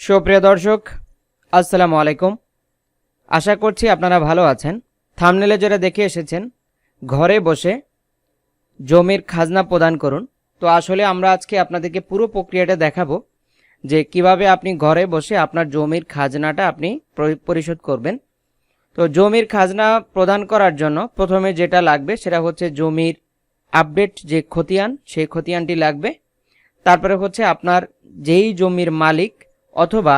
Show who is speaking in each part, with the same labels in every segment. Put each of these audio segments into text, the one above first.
Speaker 1: সুপ্রিয় দর্শক, আসসালামু আলাইকুম। আশা করছি আপনারা ভালো আছেন। থামনেলে যারা দেখে এসেছেন, ঘরে বসে জমির খাজনা প্রদান করুন। তো আসলে আমরা আজকে আপনাদেরকে পুরো প্রক্রিয়াটা দেখাবো যে কীভাবে আপনি ঘরে বসে আপনার জমির খাজনাটা আপনি পরিশোধ করবেন। তো জমির খাজনা প্রদান করার জন্য প্রথমে যেটা লাগবে সেটা হচ্ছে জমির আপডেট যে খতিয়ান, সেই খতিয়ানটি লাগবে। তারপরে হচ্ছে আপনার যেই জমির মালিক অথবা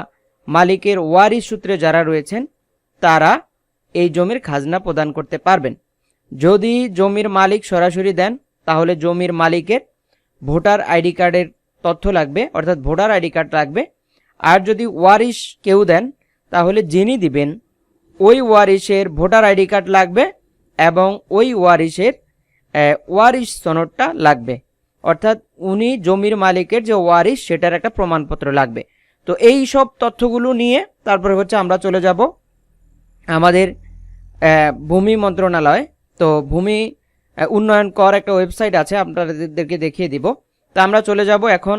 Speaker 1: মালিকের ওয়ারিশ সূত্রে যারা রয়েছেন, তারা এই জমির খাজনা প্রদান করতে পারবেন। যদি জমির মালিক সরাসরি দেন, তাহলে জমির মালিকের ভোটার আইডি কার্ডের তথ্য লাগবে, অর্থাৎ ভোটার আইডি কার্ড লাগবে। আর যদি ওয়ারিশ কেউ দেন, তাহলে যিনি দিবেন, ওই ওয়ারিশের ভোটার আইডি কার্ড লাগবে এবং ওই ওয়ারিশের ওয়ারিশ সনদটা লাগবে। অর্থাৎ উনি জমির মালিকের যে ওয়ারিশ সেটার একটা প্রমাণপত্র লাগবে। তো এই সব তথ্যগুলো নিয়ে তারপরে হচ্ছে আমরা চলে যাব আমাদের ভূমি মন্ত্রণালয়। তো ভূমি উন্নয়ন কর একটা ওয়েবসাইট আছে, আপনাদেরকে দেখিয়ে দিব। তো আমরা চলে যাব এখন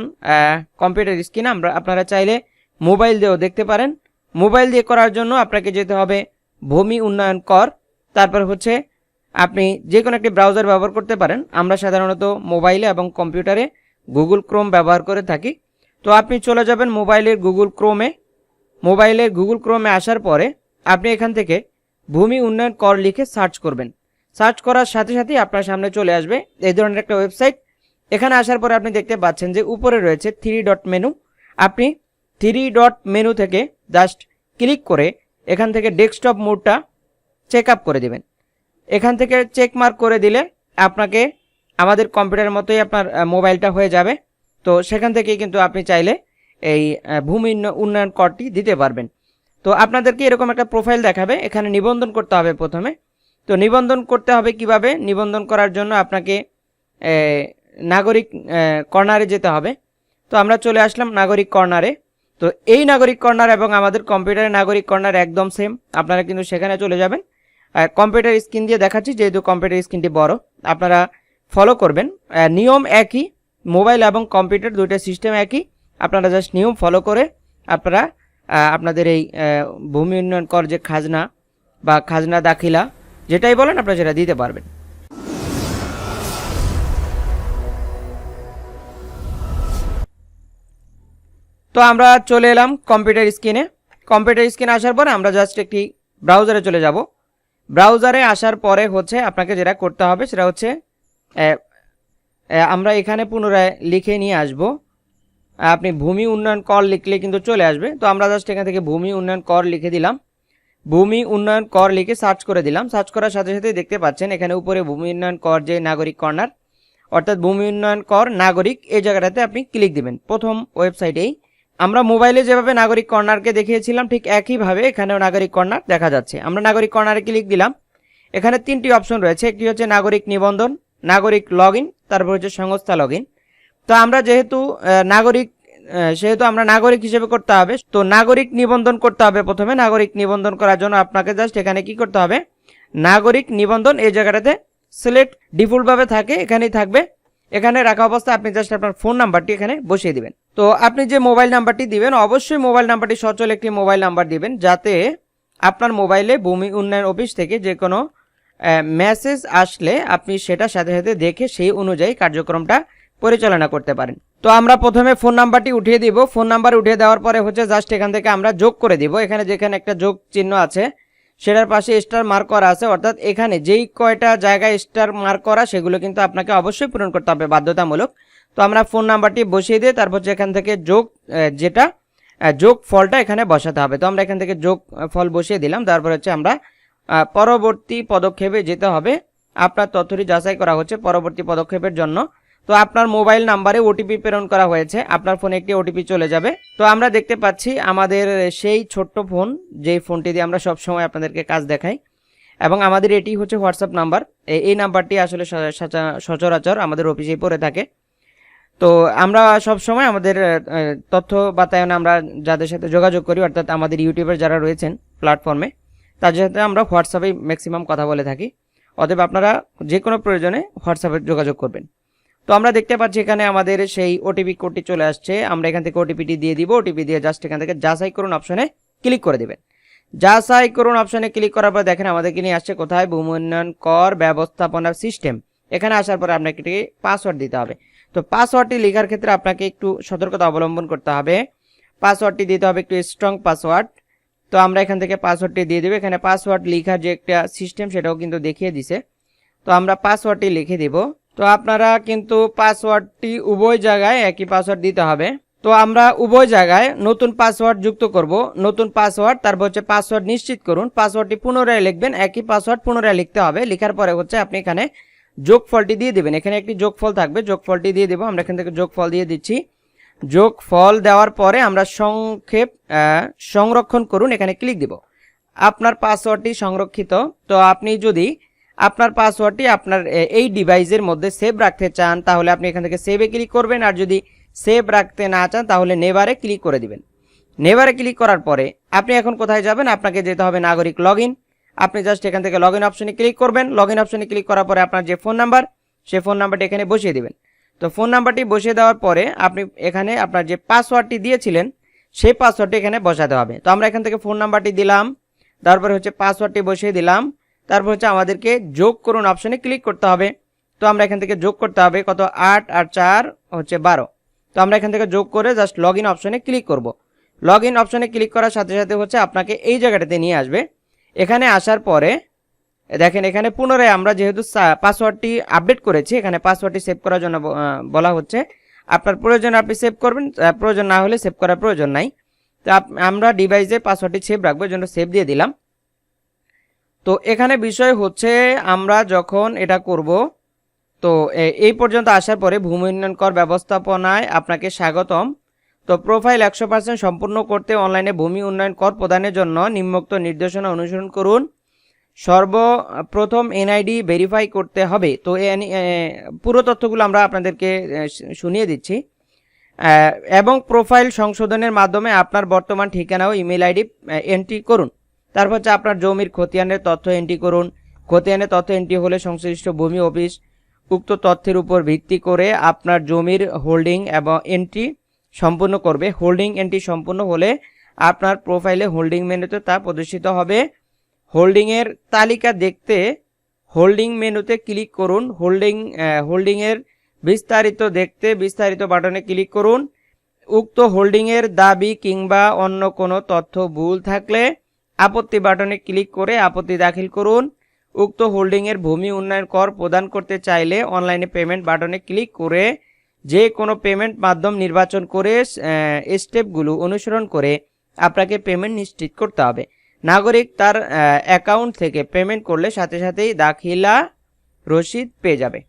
Speaker 1: কম্পিউটার স্ক্রিনে। আমরা, আপনারা চাইলে মোবাইল দিয়েও দেখতে পারেন। মোবাইল দিয়ে করার জন্য আপনাকে যেতে হবে ভূমি উন্নয়ন কর। তারপর হচ্ছে আপনি যে কোনো একটি ব্রাউজার ব্যবহার করতে পারেন। আমরা সাধারণত মোবাইলে এবং কম্পিউটারে গুগল ক্রোম ব্যবহার করে থাকি। তো আপনি চলে যাবেন মোবাইলের গুগল ক্রোমে। মোবাইলের গুগল ক্রোমে আসার পরে আপনি এখান থেকে ভূমি উন্নয়ন কর লিখে সার্চ করবেন। সার্চ করার সাথে সাথেই আপনার সামনে চলে আসবে এই ধরনের একটা ওয়েবসাইট। এখানে আসার পরে আপনি দেখতে পাচ্ছেন যে উপরে রয়েছে থ্রি ডট মেনু। আপনি থ্রি ডট মেনু থেকে জাস্ট ক্লিক করে এখান থেকে ডেস্কটপ মোডটা চেক আপ করে দেবেন। এখান থেকে চেক মার্ক করে দিলে আপনাকে আমাদের কম্পিউটারের মতোই আপনার মোবাইলটা হয়ে যাবে। তো সেখান থেকেই কিন্তু আপনি চাইলে এই ভূমি উন্নয়ন করটি দিতে পারবেন। তো আপনাদেরকে এরকম একটা প্রোফাইল দেখাবে, এখানে নিবন্ধন করতে হবে প্রথমে। তো নিবন্ধন করতে হবে কীভাবে? নিবন্ধন করার জন্য আপনাকে নাগরিক কর্নারে যেতে হবে। তো আমরা চলে আসলাম নাগরিক কর্নারে। তো এই নাগরিক কর্নার এবং আমাদের কম্পিউটারের নাগরিক কর্নার একদম সেম আপনারা কিন্তু সেখানে চলে যাবেন। কম্পিউটার স্ক্রিন দিয়ে দেখাচ্ছি, যেহেতু কম্পিউটার স্ক্রিনটি বড়। আপনারা ফলো করবেন। নিয়ম একই। মোবাইল এবং কম্পিউটার দুইটা সিস্টেম একই। আপনারা জাস্ট নিয়ম ফলো করে আপনারা আপনাদের এই ভূমি উন্নয়ন কর যে খাজনা বা খাজনা দাখিলা, যেটাই বলেন আপনারা সেটা দিতে পারবেন। তো আমরা চলে এলাম কম্পিউটার স্ক্রিনে। কম্পিউটার স্ক্রিনে আসার পরে আমরা জাস্ট একটি ব্রাউজারে চলে যাব। ব্রাউজারে আসার পরে হচ্ছে আপনাকে যেটা করতে হবে সেটা হচ্ছে আমরা এখানে পুনরায় লিখে নিয়ে আসব। আপনি ভূমি উন্নয়ন কর লিখলে কিন্তু চলে আসবে। তো আমরা জাস্ট এখান থেকে ভূমি উন্নয়ন কর লিখে দিলাম। ভূমি উন্নয়ন কর লিখে সার্চ করে দিলাম। সার্চ করার সাথে সাথে দেখতে পাচ্ছেন, এখানে উপরে ভূমি উন্নয়ন কর যে নাগরিক কর্নার, অর্থাৎ ভূমি উন্নয়ন কর নাগরিক, এই জায়গাটাতে আপনি ক্লিক দিবেন। প্রথম ওয়েবসাইটেই আমরা মোবাইলে যেভাবে নাগরিক কর্নারকে দেখিয়েছিলাম, ঠিক একইভাবে এখানেও নাগরিক কর্নার দেখা যাচ্ছে। আমরা নাগরিক কর্নারে ক্লিক দিলাম। এখানে তিনটি অপশন রয়েছে। একটি হচ্ছে নাগরিক নিবন্ধন নাগরিক লগ ইন তারপর হচ্ছে সংস্থা লগ ইন তো আমরা যেহেতু নাগরিক সেহেতু আমরা নাগরিক হিসেবে করতে হবে, তো নাগরিক নিবন্ধন করতে হবে প্রথমে। নাগরিক নিবন্ধন করার জন্য আপনাকে জাস্ট এখানে কি করতে হবে? নাগরিক নিবন্ধন এই জায়গাটাতে সিলেক্ট ডিফল্টভাবে থাকে, এখানেই থাকবে। এখানে রাখা অবস্থায় আপনি জাস্ট আপনার ফোন নাম্বারটি এখানে বসিয়ে দিবেন। তো আপনি যে মোবাইল নাম্বারটি দিবেন, অবশ্যই মোবাইল নাম্বারটি সচল একটি মোবাইল নাম্বার দিবেন, যাতে আপনার মোবাইলে ভূমি উন্নয়ন অফিস থেকে যে কোনো মেসেজ আসলে আপনি সেটা সাথে সাথে দেখে সেই অনুযায়ী কার্যক্রমটা পরিচালনা করতে পারেন। তো আমরা প্রথমে ফোন নাম্বারটি উঠিয়ে দিব। ফোন নাম্বার উঠিয়ে দেওয়ার পরে হচ্ছে জাস্ট এখান থেকে আমরা যোগ করে দিব। এখানে যেখানে একটা যোগ চিহ্ন আছে, সেটার পাশে স্টার মার্ক করা আছে। অর্থাৎ এখানে যেই কয়টা জায়গায় স্টার মার্ক করা, সেগুলো কিন্তু আপনাকে অবশ্যই পূরণ করতে হবে বাধ্যতামূলক। তো আমরা ফোন নাম্বারটি বসিয়ে দিয়ে তারপর এখান থেকে যোগ যেটা যোগ ফলটা এখানে বসাতে হবে। তো আমরা এখান থেকে যোগ ফল বসিয়ে দিলাম। তারপর হচ্ছে আমরা পরবর্তী পদক্ষেপে যেতে হবে। আপনার তথ্যটি যাচাই করা হচ্ছে পরবর্তী পদক্ষেপের জন্য। তো আপনার মোবাইল নাম্বারে ওটিপি প্রেরণ করা হয়েছে। আপনার ফোনে একটি ওটিপি চলে যাবে। তো আমরা দেখতে পাচ্ছি আমাদের সেই ছোট্ট ফোন, যেই ফোনটি দিয়ে আমরা সব সময় আপনাদেরকে কাজ দেখাই। এবং আমাদের এটি হচ্ছে হোয়াটসঅ্যাপ নাম্বার। এই নাম্বারটি আসলে সচরাচর আমাদের অফিসেই পড়ে থাকে। তো আমরা সব সময় আমাদের তথ্য বাতায়নে আমরা যাদের সাথে যোগাযোগ করি, অর্থাৎ আমাদের ইউটিউবের যারা রয়েছেন প্ল্যাটফর্মে তাদের সাথে আমরা হোয়াটসঅ্যাপে ম্যাক্সিমাম কথা বলে থাকি। অতএব আপনারা যে কোনো প্রয়োজনে হোয়াটসঅ্যাপে যোগাযোগ করবেন। তো আমরা দেখতে পাচ্ছি এখানে আমাদের সেই ওটিপি কোডটি চলে আসছে। আমরা এখান থেকে ওটিপিটি দিয়ে দিব। ওটিপি দিয়ে জাস্ট এখান থেকে যাচাই করুন অপশনে ক্লিক করে দেবেন। যাচাই করুন অপশনে ক্লিক করার পর দেখেন আমাদেরকে নিয়ে আসছে কোথায়? ভূমি উন্নয়ন কর ব্যবস্থাপনা সিস্টেম। এখানে আসার পরে আপনাকে একটি পাসওয়ার্ড দিতে হবে। তো পাসওয়ার্ডটি লেখার ক্ষেত্রে আপনাকে একটু সতর্কতা অবলম্বন করতে হবে। পাসওয়ার্ডটি দিতে হবে একটু স্ট্রং পাসওয়ার্ড তো আমরা এখান থেকে পাসওয়ার্ডটি দিয়ে দেবো। এখানে পাসওয়ার্ড লেখার যে একটা সিস্টেম সেটাও কিন্তু দেখিয়ে দিছে। তো আমরা পাসওয়ার্ডটি লিখে দিব। তো আপনারা কিন্তু পাসওয়ার্ডটি উভয় জায়গায় একই পাসওয়ার্ড দিতে হবে। তো আমরা উভয় জায়গায় নতুন পাসওয়ার্ড যুক্ত করব। নতুন পাসওয়ার্ড তারপর হচ্ছে পাসওয়ার্ড নিশ্চিত করুন। পাসওয়ার্ডটি পুনরায় লিখবেন, একই পাসওয়ার্ড পুনরায় লিখতে হবে। লেখার পরে হচ্ছে আপনি এখানে যোগফলটি দিয়ে দেবেন। এখানে একটি যোগফল থাকবে, যোগফলটি দিয়ে দেবো। আমরা এখান থেকে যোগফল দিয়ে দিচ্ছি। যোগফল দেওয়ার পরে আমরা সংক্ষেপ সংরক্ষণ করুন, এখানে ক্লিক দিব। আপনার পাসওয়ার্ডটি সংরক্ষিত। তো আপনি যদি আপনার পাসওয়ার্ডটি আপনার এই ডিভাইসের মধ্যে সেভ রাখতে চান, তাহলে আপনি এখান থেকে সেভে ক্লিক করবেন। আর যদি সেভ রাখতে না চান, তাহলে নেভারে ক্লিক করে দিবেন। নেভারে ক্লিক করার পরে আপনি এখন কোথায় যাবেন? আপনাকে যেতে হবে নাগরিক লগ আপনি জাস্ট এখান থেকে লগ অপশনে ক্লিক করবেন। লগ অপশনে ক্লিক করার পরে আপনার যে ফোন নাম্বার সেই ফোন নাম্বারটি এখানে বসিয়ে দিবেন। তো ফোন নাম্বারটি বসিয়ে দেওয়ার পরে আপনি এখানে আপনার যে পাসওয়ার্ডটি দিয়েছিলেন, সেই পাসওয়ার্ডটি এখানে বসাতে হবে। তো আমরা এখান থেকে ফোন নাম্বারটি দিলাম, তারপরে হচ্ছে পাসওয়ার্ডটি বসিয়ে দিলাম, তারপর হচ্ছে আমাদেরকে যোগ করুন অপশনে ক্লিক করতে হবে। তো আমরা এখান থেকে যোগ করতে হবে, কত? আট আর চার, হচ্ছে বারো। তো আমরা এখান থেকে যোগ করে জাস্ট লগ ইন অপশনে ক্লিক করব। লগ ইন অপশনে ক্লিক করার সাথে সাথে হচ্ছে আপনাকে এই জায়গাটাতে নিয়ে আসবে। এখানে আসার পরে দেখেন, এখানে পুনরায় আমরা যেহেতু পাসওয়ার্ডটি আপডেট করেছি, এখানে পাসওয়ার্ডটি সেভ করার জন্য বলা হচ্ছে। আপনার প্রয়োজন, আপনি সেভ করবেন প্রয়োজন না হলে সেভ করার প্রয়োজন নাই। তো আমরা ডিভাইসে পাসওয়ার্ডটি সেভ রাখব জন্য সেভ দিয়ে দিলাম। তো এখানে বিষয় হচ্ছে, আমরা যখন এটা করব, তো এই পর্যন্ত আসার পরে ভূমি উন্নয়ন কর ব্যবস্থাপনায় আপনাকে স্বাগতম। তো প্রোফাইল একশো পার্সেন্ট সম্পূর্ণ করতে অনলাইনে ভূমি উন্নয়ন কর প্রদানের জন্য নিম্নোক্ত নির্দেশনা অনুসরণ করুন। সর্বপ্রথম এনআইডি ভেরিফাই করতে হবে। তো পুরো তথ্যগুলো আমরা আপনাদেরকে শুনিয়ে দিচ্ছি। এবং প্রোফাইল সংশোধনের মাধ্যমে আপনার বর্তমান ঠিকানা ও ইমেল আইডি এন্ট্রি করুন। তারপর হচ্ছে আপনার জমির খতিয়ানের তথ্য এন্ট্রি করুন। খতিয়ানের তথ্য এন্ট্রি হলে সংশ্লিষ্ট ভূমি, অফিস উক্ত তথ্যের উপর ভিত্তি করে আপনার জমির হোল্ডিং এবং এন্ট্রি সম্পূর্ণ করবে। হোল্ডিং এন্ট্রি সম্পূর্ণ হলে আপনার প্রোফাইলে হোল্ডিং মেনুতে তা প্রদর্শিত হবে। হোল্ডিংয়ের তালিকা দেখতে হোল্ডিং মেনুতে ক্লিক করুন। হোল্ডিং হোল্ডিংয়ের বিস্তারিত দেখতে বিস্তারিত বাটনে ক্লিক করুন। উক্ত হোল্ডিংয়ের দাবি কিংবা অন্য কোনো তথ্য ভুল থাকলে আপত্তি বাটনে ক্লিক করে আপত্তি দাখিল করুন। উক্ত হোল্ডিংয়ের ভূমি উন্নয়ন কর প্রদান করতে চাইলে অনলাইনে পেমেন্ট বাটনে ক্লিক করে যে কোনো পেমেন্ট মাধ্যম নির্বাচন করে স্টেপগুলো অনুসরণ করে আপনাকে পেমেন্ট নিশ্চিত করতে হবে। নাগরিক তার অ্যাকাউন্ট থেকে পেমেন্ট করলে সাথে সাথেই দাখিলা রসিদ পেয়ে যাবে।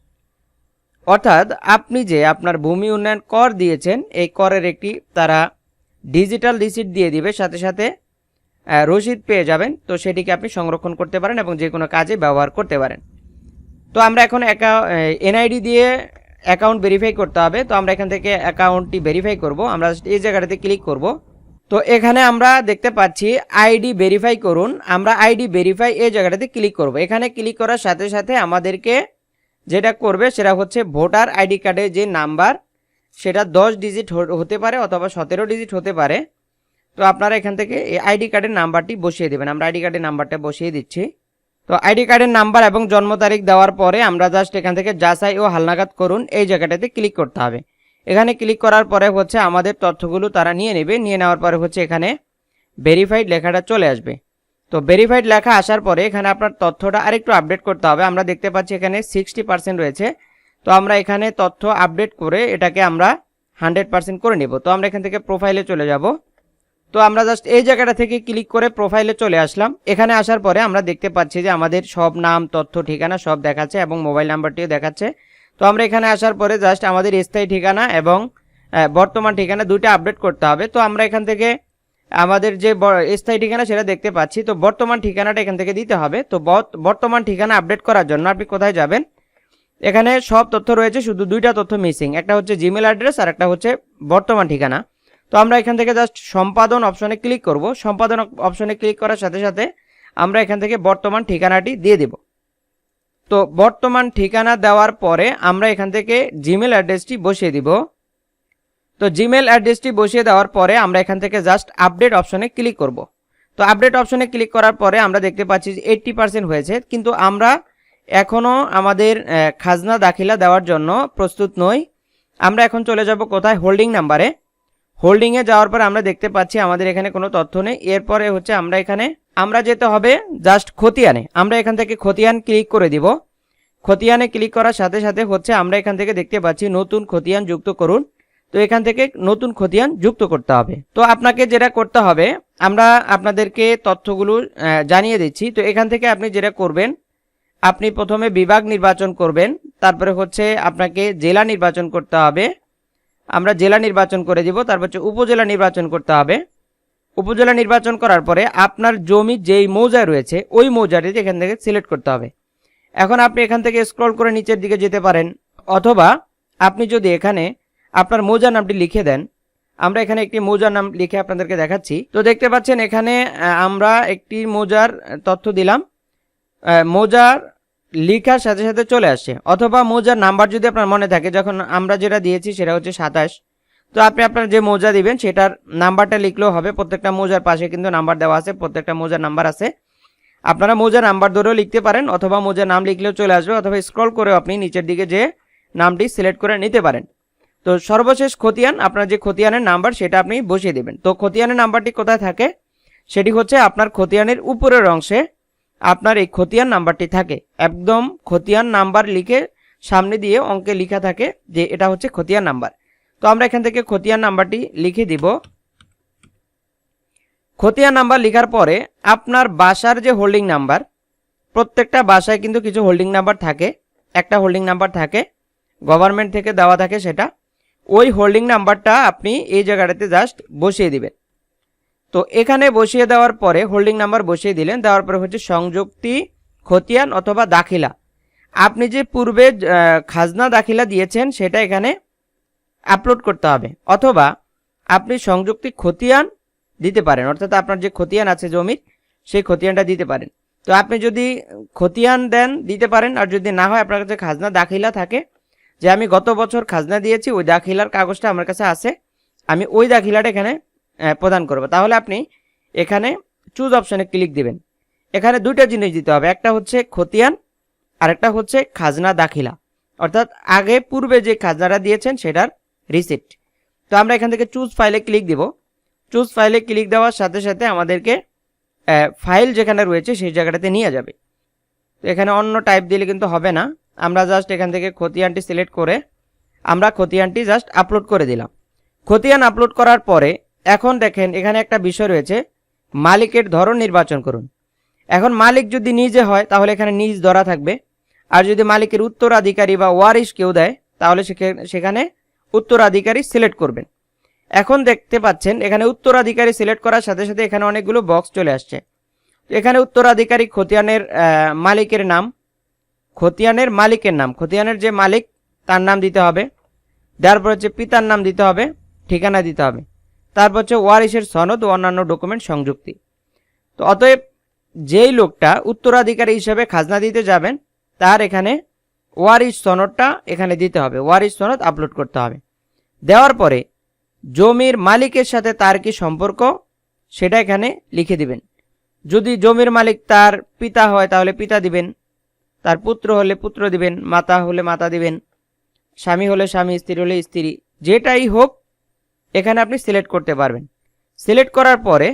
Speaker 1: অর্থাৎ আপনি যে আপনার ভূমি উন্নয়ন কর দিয়েছেন, এই করের একটি তারা ডিজিটাল রিসিট দিয়ে দিবে, সাথে সাথে রসিদ পেয়ে যাবেন। তো সেটিকে আপনি সংরক্ষণ করতে পারেন এবং যে কোনো কাজে ব্যবহার করতে পারেন। তো আমরা এখন এনআইডি দিয়ে অ্যাকাউন্ট ভেরিফাই করতে হবে। তো আমরা এখান থেকে অ্যাকাউন্টটি ভেরিফাই করব। আমরা এই জায়গাটাতে ক্লিক করব। তো এখানে আমরা দেখতে পাচ্ছি আইডি ভেরিফাই করুন। আমরা আইডি ভেরিফাই এই জায়গাটাতে ক্লিক করব। এখানে ক্লিক করার সাথে সাথে আমাদেরকে যেটা করবে সেটা হচ্ছে ভোটার আইডি কার্ডের যে নাম্বার, সেটা দশ ডিজিট হতে পারে অথবা সতেরো ডিজিট হতে পারে। তো আপনারা এখান থেকে এই আইডি কার্ডের নাম্বারটি বসিয়ে দেবেন। আমরা আইডি কার্ডের নাম্বারটা বসিয়ে দিচ্ছি। তো আইডি কার্ডের নাম্বার এবং জন্ম তারিখ দেওয়ার পরে আমরা জাস্ট এখান থেকে যাচাই ও হালনাগাদ করুন। এই জায়গাটাতে ক্লিক করতে হবে। এখানে ক্লিক করার পরে হচ্ছে আমাদের তথ্যগুলো তারা নিয়ে নেবে। নিয়ে নেওয়ার পরে হচ্ছে এখানে ভেরিফাইড লেখাটা চলে আসবে। তো ভেরিফাইড লেখা আসার পরে এখানে আপনার তথ্যটা আরেকটু আপডেট করতে হবে। আমরা দেখতে পাচ্ছি এখানে সিক্সটি পার্সেন্ট রয়েছে। তো আমরা এখানে তথ্য আপডেট করে এটাকে আমরা হান্ড্রেড পার্সেন্ট করে নেব। তো আমরা এখান থেকে প্রোফাইলে চলে যাব। তো আমরা জাস্ট এই জায়গাটা থেকে ক্লিক করে প্রোফাইলে চলে আসলাম। এখানে আসার পরে আমরা দেখতে পাচ্ছি যে আমাদের সব নাম, তথ্য, ঠিকানা সব দেখাচ্ছে এবং মোবাইল নাম্বারটিও দেখাচ্ছে। তো আমরা এখানে আসার পরে জাস্ট আমাদের স্থায়ী ঠিকানা এবং বর্তমান ঠিকানা দুইটা আপডেট করতে হবে। তো আমরা এখান থেকে আমাদের যে স্থায়ী ঠিকানা সেটা দেখতে পাচ্ছি। তো বর্তমান ঠিকানাটা এখান থেকে দিতে হবে। তো বর্তমান ঠিকানা আপডেট করার জন্য আপনি কোথায় যাবেন? এখানে সব তথ্য রয়েছে, শুধু দুইটা তথ্য মিসিং একটা হচ্ছে জিমেল অ্যাড্রেস আর একটা হচ্ছে বর্তমান ঠিকানা। তো আমরা এখান থেকে জাস্ট সম্পাদন অপশনে ক্লিক করব। সম্পাদন অপশনে ক্লিক করার সাথে সাথে আমরা এখান থেকে বর্তমান ঠিকানাটি দিয়ে দেব। তো বর্তমান ঠিকানা দেওয়ার পরে আমরা এখান থেকে জিমেল অ্যাড্রেসটি বসিয়ে দিব। তো জিমেল অ্যাড্রেসটি বসিয়ে দেওয়ার পরে আমরা এখান থেকে জাস্ট আপডেট অপশনে ক্লিক করব। তো আপডেট অপশনে ক্লিক করার পরে আমরা দেখতে পাচ্ছি যে এইট্টি পার্সেন্ট হয়েছে, কিন্তু আমরা এখনও আমাদের খাজনা দাখিলা দেওয়ার জন্য প্রস্তুত নই। আমরা এখন চলে যাব কোথায়? হোল্ডিং নাম্বারে হোল্ডিংয়ে যাওয়ার পর আমরা দেখতে পাচ্ছি আমাদের এখানে কোনো তথ্য নেই। এরপরে হচ্ছে আমরা এখানে আমরা যেতে হবে জাস্ট খতিয়ানে। আমরা এখান থেকে খতিয়ান ক্লিক করে দিব। খতিয়ানে ক্লিক করার সাথে সাথে হচ্ছে আমরা এখান থেকে দেখতে পাচ্ছি নতুন খতিয়ান যুক্ত করুন। তো এখান থেকে নতুন খতিয়ান যুক্ত করতে হবে। তো আপনাকে যেটা করতে হবে, আমরা আপনাদেরকে তথ্যগুলো জানিয়ে দিচ্ছি। তো এখান থেকে আপনি যেটা করবেন, আপনি প্রথমে বিভাগ নির্বাচন করবেন। তারপরে হচ্ছে আপনাকে জেলা নির্বাচন করতে হবে। আমরা জেলা নির্বাচন করে দিব, তারপর হচ্ছে উপজেলা নির্বাচন করতে হবে। উপজেলা নির্বাচন করার পরে আপনার জমি যেই মৌজায় রয়েছে, ওই মৌজাটি এখান থেকে সিলেক্ট করতে হবে। এখন আপনি এখান থেকে স্ক্রল করে নিচের দিকে যেতে পারেন, অথবা আপনি যদি এখানে আপনার মৌজার নামটি লিখে দেন, আমরা এখানে একটি মৌজার নাম লিখে আপনাদেরকে দেখাচ্ছি। তো দেখতে পাচ্ছেন এখানে আমরা একটি মৌজার তথ্য দিলাম। মৌজার লিখার সাথে সাথে চলে আসছে, অথবা মৌজার নাম্বার যদি আপনার মনে থাকে, যখন আমরা যেটা দিয়েছি সেটা হচ্ছে সাতাশ। তো আপনি আপনার যে মোজা দিবেন, সেটার নাম্বারটা লিখলেও হবে। প্রত্যেকটা মোজার পাশে কিন্তু নাম্বার দেওয়া আছে, প্রত্যেকটা মোজার নাম্বার আছে। আপনারা মৌজার নাম্বার ধরেও লিখতে পারেন, অথবা মৌজার নাম লিখলেও চলে আসবে, অথবা স্ক্রল করেও আপনি নিচের দিকে যে নামটি সিলেক্ট করে নিতে পারেন। তো সর্বশেষ খতিয়ান, আপনার যে খতিয়ানের নাম্বার, সেটা আপনি বসিয়ে দেবেন। তো খতিয়ানের নাম্বারটি কোথায় থাকে? সেটি হচ্ছে আপনার খতিয়ানের উপরের অংশে আপনার এই খতিয়ান নাম্বারটি থাকে। একদম খতিয়ান নাম্বার লিখে সামনে দিয়ে অঙ্কে লিখা থাকে যে এটা হচ্ছে খতিয়ান নাম্বার। তো আমরা এখান থেকে খতিয়ান নাম্বারটি লিখে দিব। খতিয়ান নাম্বার লেখার পরে আপনার বাসার যে হোল্ডিং নাম্বার প্রত্যেকটা বাসায় কিন্তু কিছু হোল্ডিং নাম্বার থাকে। একটা হোল্ডিং নাম্বার থাকে গভর্নমেন্ট থেকে দেওয়া থাকে সেটা। ওই হোল্ডিং নাম্বারটা আপনি এই জায়গাটাতে জাস্ট বসিয়ে দিবেন। তো এখানে বসিয়ে দেওয়ার পরে হোল্ডিং নাম্বার বসিয়ে দিলেন, দেওয়ার পরে হচ্ছে সংযুক্তি, খতিয়ান অথবা দাখিলা। আপনি যে পূর্বে খাজনা দাখিলা দিয়েছেন, সেটা এখানে আপলোড করতে হবে। অথবা আপনি সংযুক্তি খতিয়ান দিতে পারেন। অর্থাৎ আপনার যে খতিয়ান আছে জমির, সেই খতিয়ানটা দিতে পারেন। তো আপনি যদি খতিয়ান দেন, দিতে পারেন। আর যদি না হয়, আপনার কাছে খাজনা দাখিলা থাকে, যে আমি গত বছর খাজনা দিয়েছি, ওই দাখিলার কাগজটা আমার কাছে আছে, আমি ওই দাখিলাটা এখানে প্রদান করব। তাহলে আপনি এখানে চুজ অপশনে ক্লিক দিবেন। এখানে দুইটা জিনিস দিতে হবে। একটা হচ্ছে খতিয়ান, আরেকটা হচ্ছে খাজনা দাখিলা। অর্থাৎ আগে পূর্বে যে খাজনাটা দিয়েছেন, সেটার রিসিপ্ট তো আমরা এখান থেকে চুজ ফাইলে ক্লিক দিব। চুজ ফাইলে ক্লিক দেওয়ার সাথে সাথে আমাদেরকে ফাইল যেখানে রয়েছে সেই জায়গাটাতে নিয়ে যাবে। তো এখানে অন্য টাইপ দিলে কিন্তু হবে না। আমরা জাস্ট এখান থেকে খতিয়ানটি সিলেক্ট করে আমরা খতিয়ানটি জাস্ট আপলোড করে দিলাম। খতিয়ান আপলোড করার পরে এখন দেখেন এখানে একটা বিষয় রয়েছে, মালিকের ধরন নির্বাচন করুন। এখন মালিক যদি নিজে হয় তাহলে এখানে নিজ ধরা থাকবে। আর যদি মালিকের উত্তরাধিকারী বা ওয়ারিশ কেউ দেয় তাহলে সেখে- সেখানে উত্তরাধিকারী সিলেক্ট করবেন। এখন দেখতে পাচ্ছেন, এখানে উত্তরাধিকারী সিলেক্ট করার সাথে সাথে এখানে অনেকগুলো বক্স চলে আসছে। এখানে উত্তরাধিকারী খতিয়ানের মালিকের নাম, খতিয়ানের মালিকের নাম, খতিয়ানের যে মালিক, তার নাম দিতে হবে। তারপর হচ্ছে পিতার নাম দিতে হবে, ঠিকানা দিতে হবে। তারপর হচ্ছে ওয়ারিশের সনদ ও অন্যান্য ডকুমেন্ট সংযুক্তি। তো অতএব যেই লোকটা উত্তরাধিকারী হিসেবে খাজনা দিতে যাবেন, তার এখানে ওয়ারিশ সনদটা এখানে দিতে হবে। ওয়ারিশ সনদ আপলোড করতে হবে। দেওয়ার পরে জমির মালিকের সাথে তার কি সম্পর্ক? সেটা এখানে লিখে দিবেন। যদি জমির মালিক তার পিতা হয়, তাহলে পিতা দিবেন। তার পুত্র হলে পুত্র দিবেন, মাতা হলে মাতা দিবেন, স্বামী হলে স্বামী, স্ত্রী হলে স্ত্রী, যেটাই হোক, এখানে আপনি সিলেক্ট করতে পারবেন। সিলেক্ট করার পরে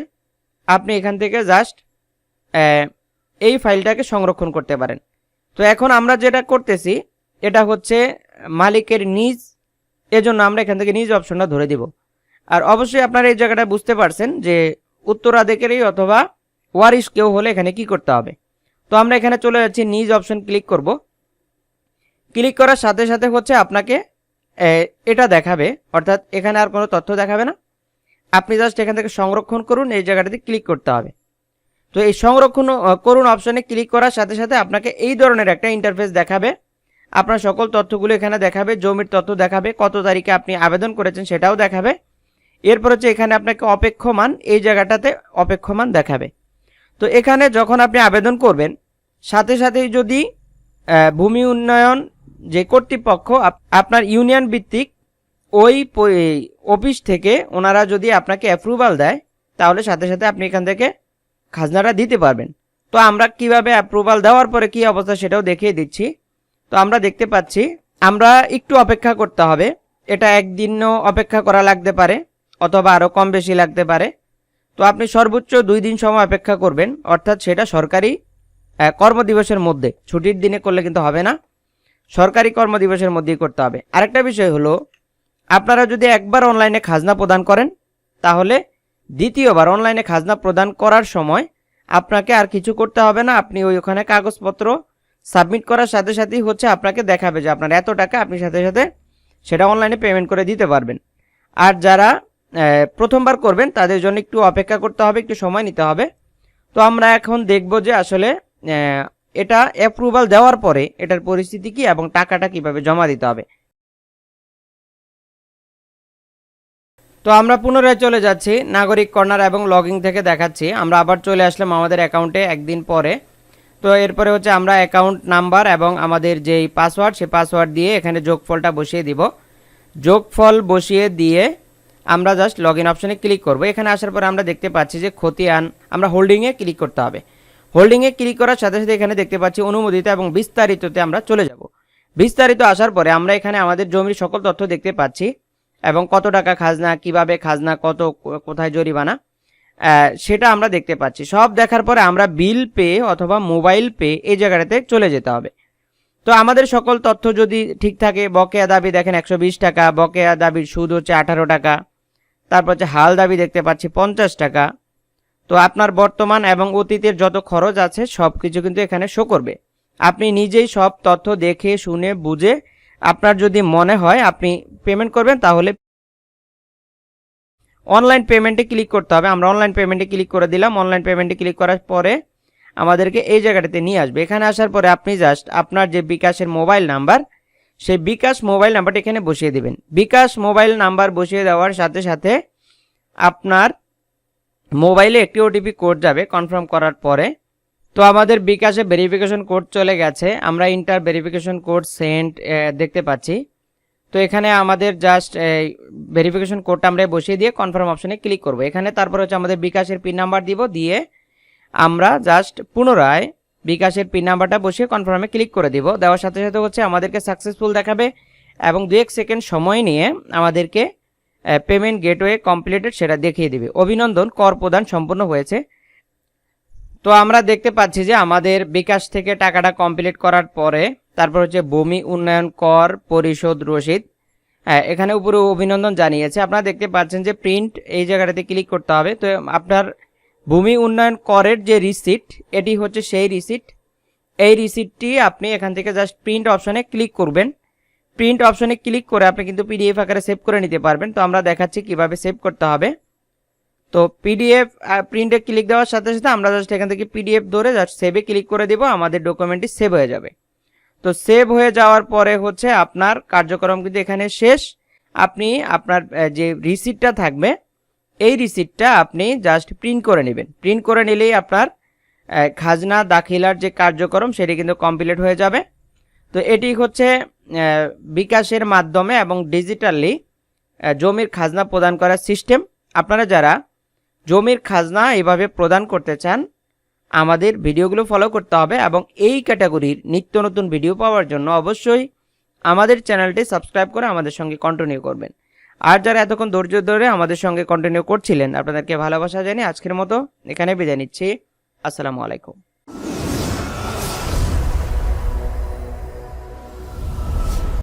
Speaker 1: আপনি এখান থেকে জাস্ট এই ফাইলটাকে সংরক্ষণ করতে পারেন। তো এখন আমরা যেটা করতেছি, এটা হচ্ছে মালিকের নিজ এজন্য আমরা এখান থেকে নিজ অপশনটা ধরে দিব। আর অবশ্যই আপনারা এই জায়গাটা বুঝতে পারছেন যে উত্তরাধিকারী অথবা ওয়ারিশ কেউ হলে এখানে কি করতে হবে। তো আমরা এখানে চলে যাচ্ছি, নিজ অপশন ক্লিক করব। ক্লিক করার সাথে সাথে হচ্ছে আপনাকে এটা দেখাবে। অর্থাৎ এখানে আর কোনো তথ্য দেখাবে না। আপনি জাস্ট এখান থেকে সংরক্ষণ করুন, এই জায়গাটাতে ক্লিক করতে হবে। তো এই সংরক্ষণ করুন অপশনে ক্লিক করার সাথে সাথে আপনাকে এই ধরনের একটা ইন্টারফেস দেখাবে। আপনার সকল তথ্যগুলো এখানে দেখাবে, জমির তথ্য দেখাবে, কত তারিখে আপনি আবেদন করেছেন সেটাও দেখাবে। এরপর হচ্ছে এখানে আপনাকে অপেক্ষমান, এই জায়গাটাতে অপেক্ষমান দেখাবে। তো এখানে যখন আপনি আবেদন করবেন, সাথে সাথেই যদি ভূমি উন্নয়ন যে কর্তৃপক্ষ, আপ- আপনার ইউনিয়ন ভিত্তিক ওই অফিস থেকে ওনারা যদি আপনাকে অ্যাপ্রুভাল দেয়, তাহলে সাথে সাথে আপনি এখান থেকে খাজনাটা দিতে পারবেন। তো আমরা কীভাবে অ্যাপ্রুভাল দেওয়ার পরে কি অবস্থা সেটাও দেখিয়ে দিচ্ছি। তো আমরা দেখতে পাচ্ছি, আমরা একটু অপেক্ষা করতে হবে। এটা একদিনও অপেক্ষা করা লাগতে পারে, অথবা আরও কম বেশি লাগতে পারে। তো আপনি সর্বোচ্চ দুই দিন সময় অপেক্ষা করবেন, অর্থাৎ সেটা সরকারি কর্মদিবসের মধ্যে। ছুটির দিনে করলে কিন্তু হবে না। সরকারি কর্মদিবসের মধ্যেই করতে হবে। আরেকটা বিষয় হলো, আপনারা যদি একবার অনলাইনে খাজনা প্রদান করেন, তাহলে দ্বিতীয়বার অনলাইনে খাজনা প্রদান করার সময় আপনাকে আর কিছু করতে হবে না। আপনি ওই ওখানে কাগজপত্র সাবমিট করার সাথে সাথেই হচ্ছে আপনাকে দেখাবে যে আপনার এত টাকা আপনি সাথে সাথে সেটা অনলাইনে পেমেন্ট করে দিতে পারবেন। আর যারা প্রথমবার করবেন, তাদের জন্য একটু অপেক্ষা করতে হবে, একটু সময় নিতে হবে। তো আমরা এখন দেখব যে আসলে এটা অ্যাপ্রুভাল দেওয়ার পরে এটার পরিস্থিতি কি এবং টাকাটা কীভাবে জমা দিতে হবে। তো আমরা পুনরায় চলে যাচ্ছি, নাগরিক কর্নার এবং লগইন থেকে দেখাচ্ছি। আমরা আবার চলে আসলাম আমাদের অ্যাকাউন্টে একদিন পরে। তো এরপরে হচ্ছে আমরা অ্যাকাউন্ট নাম্বার এবং আমাদের যেই পাসওয়ার্ড সেই পাসওয়ার্ড দিয়ে এখানে যোগফলটা বসিয়ে দিব। যোগফল বসিয়ে দিয়ে আমরা জাস্ট লগ ইন অপশানে ক্লিক করব। এখানে আসার পরে আমরা দেখতে পাচ্ছি যে খতিয়ান, আমরা হোল্ডিংয়ে ক্লিক করতে হবে। হোল্ডিংয়ে ক্লিক করার সাথে সাথে এখানে দেখতে পাচ্ছি অনুমোদিত এবং বিস্তারিততে আমরা চলে যাব। বিস্তারিত আসার পরে আমরা এখানে আমাদের জমির সকল তথ্য দেখতে পাচ্ছি এবং কত টাকা খাজনা, কীভাবে খাজনা, কত, কোথায় জরিমানা। সেটা আমরা দেখতে পাচ্ছি। সব দেখার পরে আমরা বিল পে অথবা মোবাইল পে এই জায়গাটাতে চলে যেতে হবে। তো আমাদের সকল তথ্য যদি ঠিক থাকে, বকেয়া দাবি দেখেন একশো বিশ টাকা, বকেয়া দাবির সুদ হচ্ছে আঠারো টাকা, তারপর হচ্ছে হাল দাবি দেখতে পাচ্ছি পঞ্চাশ টাকা। তো আপনার বর্তমান এবং অতীতের যত খরচ আছে সব কিছু কিন্তু এখানে শো করবে। আপনি নিজেই সব তথ্য দেখে, শুনে, বুঝে আপনার যদি মনে হয়, আপনি পেমেন্ট করবেন, তাহলে অনলাইন পেমেন্টে ক্লিক করতে হবে। আমরা অনলাইন পেমেন্টে ক্লিক করে দিলাম। অনলাইন পেমেন্টে ক্লিক করার পরে আমাদেরকে এই জায়গাটাতে নিয়ে আসবে। এখানে আসার পরে আপনি জাস্ট আপনার যে বিকাশের মোবাইল নাম্বার সেই বিকাশ মোবাইল নাম্বারটা এখানে বসিয়ে দিবেন। বিকাশ মোবাইল নাম্বার বসিয়ে দেওয়ার সাথে সাথে আপনার মোবাইলে একটি ওটিপি কোড যাবে কনফার্ম করার পরে। তো আমাদের বিকাশে ভেরিফিকেশন কোড চলে গেছে। আমরা ইন্টার ভেরিফিকেশন কোড সেন্ট দেখতে পাচ্ছি। তো এখানে আমাদের জাস্ট এই ভেরিফিকেশন কোডটা আমরা বসিয়ে দিয়ে কনফার্ম অপশনে ক্লিক করব। এখানে তারপর হচ্ছে আমাদের বিকাশের পিন নাম্বার দিব দিয়ে আমরা জাস্ট পুনরায় বিকাশের পিন নাম্বারটা বসিয়ে কনফার্মে ক্লিক করে দিব। দেওয়ার সাথে সাথে হচ্ছে আমাদেরকে সাকসেসফুল দেখাবে এবং দু এক সেকেন্ড সময় নিয়ে আমাদেরকে পেমেন্ট গেটওয়ে কমপ্লিটেড সেটা দেখিয়ে দিবে। অভিনন্দন, কর প্রদান সম্পূর্ণ হয়েছে। তো আমরা দেখতে পাচ্ছি যে আমাদের বিকাশ থেকে টাকাটা কমপ্লিট করার পরে তারপর হচ্ছে ভূমি উন্নয়ন কর পরিশোধ রসিদ। হ্যাঁ এখানে উপরে অভিনন্দন জানিয়েছে। আপনারা দেখতে পাচ্ছেন যে প্রিন্ট এই জায়গাটাতে ক্লিক করতে হবে। তো আপনার ভূমি উন্নয়ন করের যে রিসিট এটি হচ্ছে সেই রিসিট এই রিসিটটি আপনি এখান থেকে জাস্ট প্রিন্ট অপশনে ক্লিক করবেন। প্রিন্ট অপশনে ক্লিক করে আপনি কিন্তু পিডিএফ আকারে সেভ করে নিতে পারবেন। তো আমরা দেখাচ্ছি কীভাবে সেভ করতে হবে। তো পিডিএফ প্রিন্টে ক্লিক দেওয়ার সাথে সাথে আমরা জাস্ট এখান থেকে পিডিএফ ধরে জাস্ট সেভে ক্লিক করে দেব। আমাদের ডকুমেন্টটি সেভ হয়ে যাবে। তো সেভ হয়ে যাওয়ার পরে হচ্ছে আপনার কার্যক্রম কিন্তু এখানে শেষ। আপনি আপনার যে রিসিটটা থাকবে, এই রিসিটটা আপনি জাস্ট প্রিন্ট করে নেবেন। প্রিন্ট করে নিলেই আপনার খাজনা দাখিলার যে কার্যক্রম সেটি কিন্তু কমপ্লিট হয়ে যাবে। তো এটি হচ্ছে বিকাশের মাধ্যমে এবং ডিজিটালি জমির খাজনা প্রদান করার সিস্টেম আপনারা যারা জমির খাজনা এভাবে প্রদান করতে চান আমাদের ভিডিওগুলো ফলো করতে হবে এবং এই ক্যাটাগরির নিত্য নতুন ভিডিও পাওয়ার জন্য অবশ্যই আমাদের চ্যানেলটি সাবস্ক্রাইব করে আমাদের সঙ্গে কন্টিনিউ করবেন। আর যারা এতক্ষণ ধৈর্য ধরে আমাদের সঙ্গে কন্টিনিউ করছিলেন, আপনাদেরকে ভালোবাসা জানিয়ে আজকের মতো এখানে বিদায় নিচ্ছি। আসসালামু আলাইকুম।